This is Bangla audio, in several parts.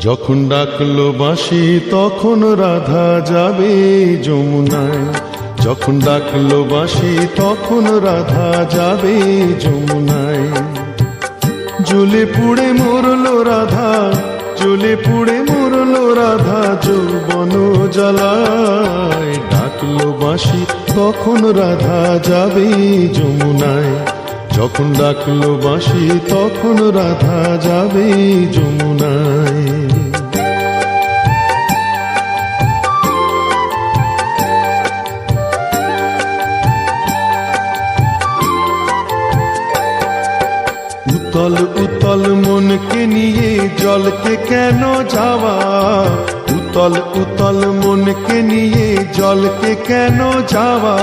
যখন ডাকলো বাঁশি, তখন রাধা যাবে যমুনায়। যখন ডাকলো বাঁশি, তখন রাধা যাবে যমুনায়। জ্বলে পুড়ে মরলো রাধা, জ্বলে পুড়ে মরলো রাধা যৌবন জ্বালায়। ডাকলো বাঁশি, তখন রাধা যাবে যমুনায়। যখন ডাকলো বাঁশি, তখন রাধা যাবে যমুনায়। উতল উতল মনকে নিয়ে জলকে কেন যাওয়া? উতল উতল মনকে নিয়ে জলকে কেন যাওয়া?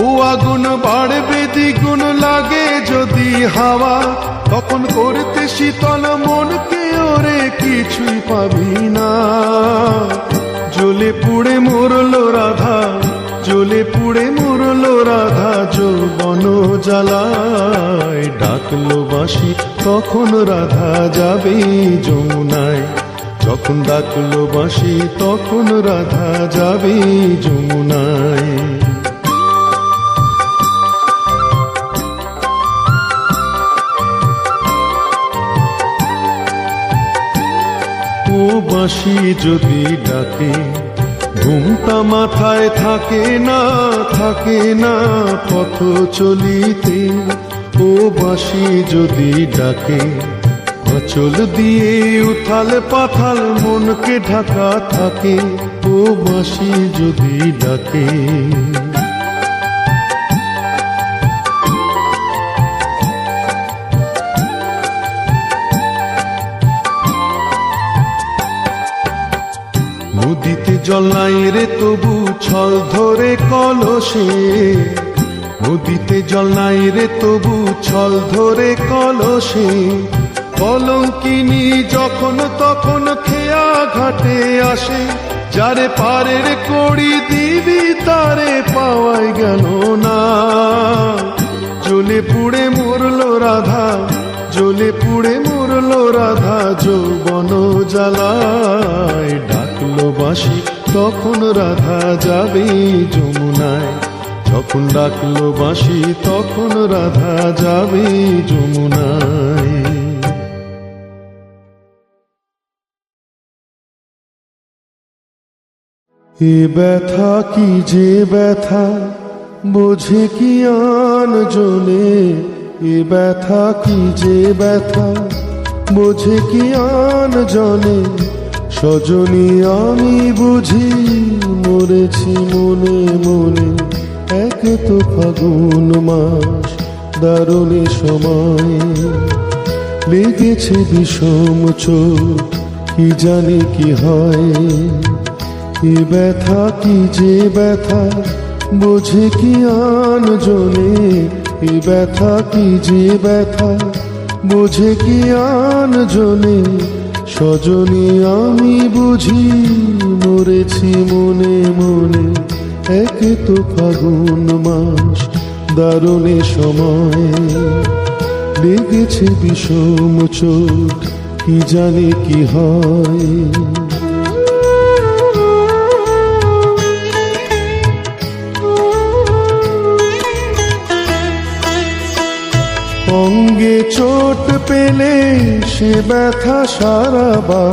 ও আগুন বাড়বে, দ্বিগুণ লাগে যদি হাওয়া। তখন করতে শীতল মনকে ওরে কিছুই পাবি না। জ্বলে পুড়ে মরলো রাধা। জ্বলে পুড়ে মরলো রাধা যৌবন জ্বালায়। ডাকলো বাঁশি, তখন রাধা যাবে যমুনায়। যখন ডাকলো বাঁশি, তখন রাধা যাবে যমুনায়। ও বাঁশি যদি ডাকে ঘুমটা মাথায় থাকে না থাকে না পথ চলিতে। ও বাসি যদি ডাকে অচল দিয়ে উথাল পাথাল মনকে ঢাকা থাকে। ও বাসি যদি ডাকে। জল নাই রে তবু ছল ধরে কলসে। নদীতে জল নাই রে তবু ছল ধরে কলসে। কলঙ্কিনী যখন তখন খেয়া ঘাটে আসে, যারে পারের কড়ি দিবি তারে পাওয়াই গেল না। জ্বলে পুড়ে মরলো রাধা, জ্বলে পুড়ে মরলো রাধা, যৌবন জ্বালায় ডাকলো বাঁশি। তখন রাধা যাবে যমুনায়। যখন ডাকলো বাঁশি, তখন রাধা যাবে যমুনায়। এ ব্যথা কি যে ব্যথা, বোঝে কি আন জনে এ ব্যথা কি যে ব্যথা, বোঝে কি আন জনে সজনী আমি বুঝি মরেছি মনে মনে। এক তো ফাগুন মাস দারুণে সময়। লেগেছে বিষম কি জানি কি হয়। এ ব্যথা কি যে ব্যথা, বোঝে কি আন জনে। এ ব্যথা কি যে ব্যথা, বোঝে কি আন জনে। সজনী আমি বুঝি মরেছি মনে মনে। এক তো ফাগুন মাস, দারুণে সময়ে। লেগেছে বিষম চোখ কি জানি কি হয়। অঙ্গে চোট পেলে সে ব্যথা সারাবা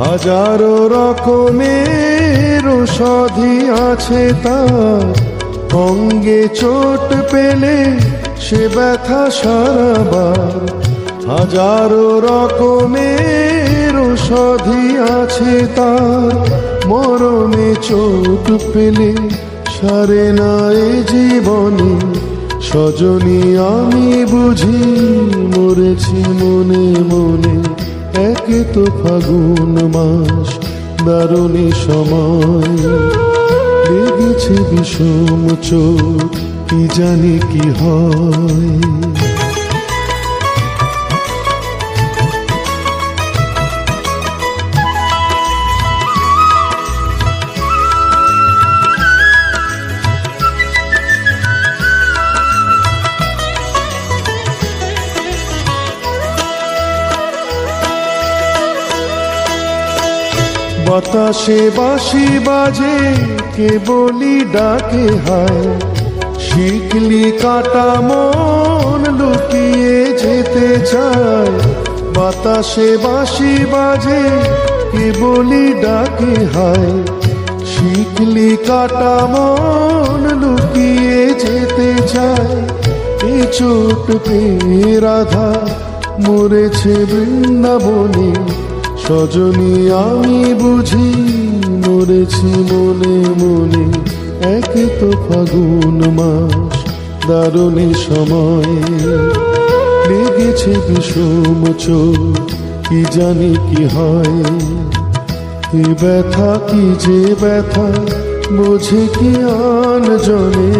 হাজারো রকমের সধি আছে তার। অঙ্গে চোট পেলে সে ব্যথা সারাবার হাজারো রকমের সধি আছে তার। মরণে চোট পেলে সারে না এ জীবনে। সজনী আমি বুঝি মরেছি মনে মনে। একে তো ফাগুন মাস, দারুণী সময়। লেগেছে বিষম চোখ, কি জানি কি হয়। বাতাসে বাঁশি বাজে কে বলি ডাকে হায়। শিকলি কাটা মন লুকিয়ে যেতে চায়। বাতাসে বাঁশি বাজে কে বলি ডাকে হায়। শিকলি কাটা মন লুকিয়ে যেতে চায়। এ চোট রাধা, মরেছে বৃন্দাবনে। সজনী আমি বুঝি মরেছি মনে মনে। এক তো ফাগুন মাস দারুণী সময়। লেগেছে বিষম চোখ, কি জানি কি হয়। কি ব্যথা কি যে ব্যথা, বোঝে কি আন জনে।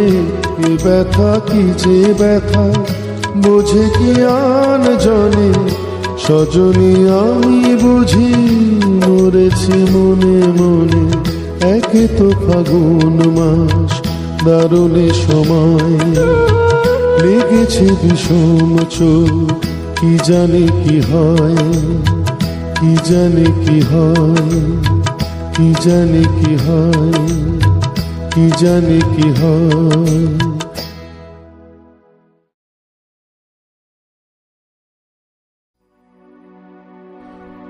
কি ব্যথা কি যে ব্যথা, বোঝে কি আন জনে। সজনী, আমি বুঝি মরেছি মনে মনে। একে তো ফাগুন মাস, দারুণে সময়। লেগেছে বিষম কি জানে কি হয়? কি জানে কি হয়? কি জানে কি হয়? কি জানে কি হয়?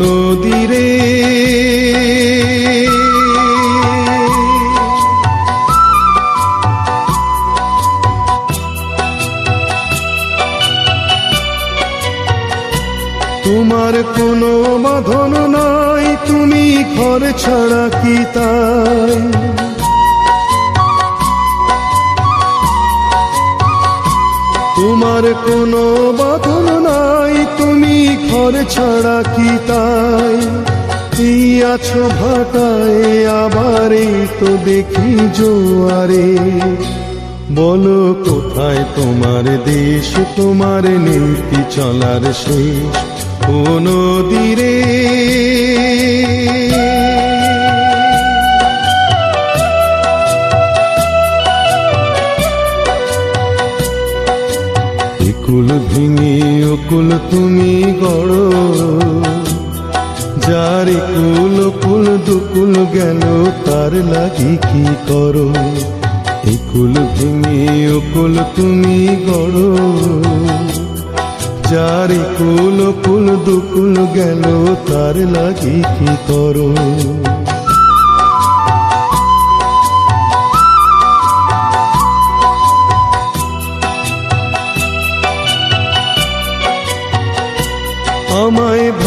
নদীরে। তোমার কোনো বাঁধন নাই তুমি ঘর ছাড়া কি তোমার কোনো বাঁধন নাই ঘর ছাড়া কি তাই? এই আছো ভাটায়? আবার এই তো দেখি জোয়ারে। বলো কোথায় তোমার দেশ? তোমার নীতি চলার শেষ। গেল, তার লাগি কি করো? একুল ভেঙে ওকুল তুমি গড়ো। যার কুল কুল দুকুল গেল, তার লাগি কি করো?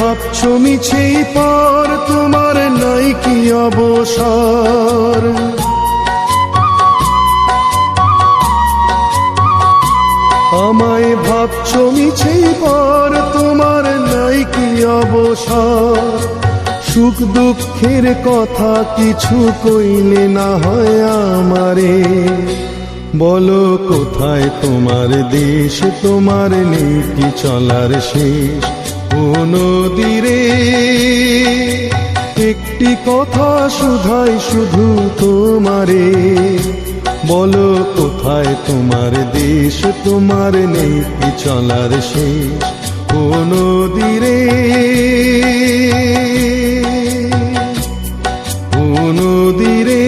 ভাবছ মিছেই পর তোমার নাই কি অবসর? আমায় ভাবছ মিছেই পর তোমার নাই কি অবসর? সুখ দুঃখের কথা কিছু কইলে না হয় আমারে। বলো কোথায় তোমার দেশ, তোমার নীতি চলার শেষ? ও নদীরে একটি কথা শুধাই শুধু তোমারে। বলো, কোথায় তোমার দেশ? তোমার নীতি চলার শেষ ও নদীরে ও নদীরে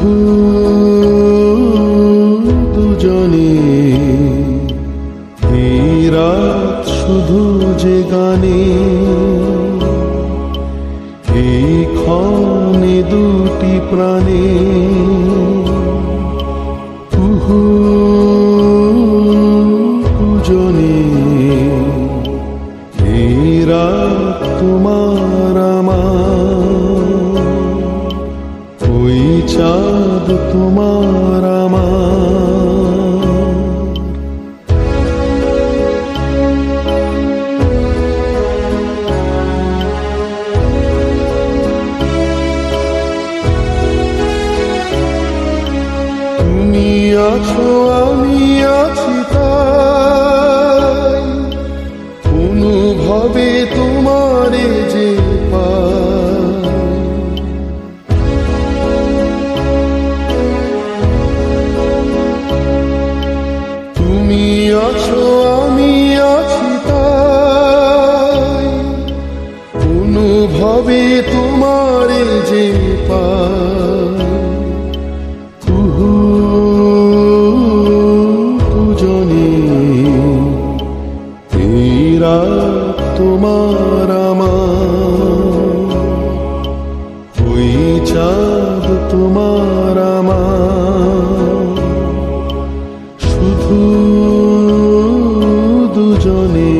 শুধু দুজনে রাত শুধু যে গানে এই ক্ষণে দুটি প্রাণে তুমি আছো আমি আছি তাই। অনুভবে তোমার যে পাই। দুজনে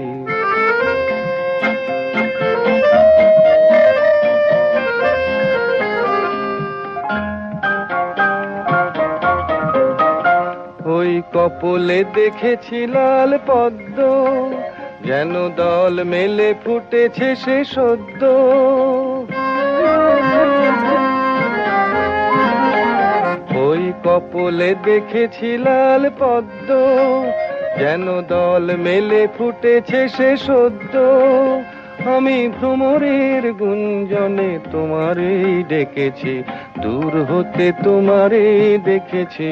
ওই কপলে দেখেছি লাল পদ্ম। যেন দল মেলে ফুটেছে সে সদ্য। ওই কপলে দেখেছি লাল পদ্ম। যেন দল মেলে ফুটেছে সে সদ্য। আমি ভ্রমরের গুঞ্জনে তোমারই ডেকেছি। দূর হতে তোমারই দেখেছি।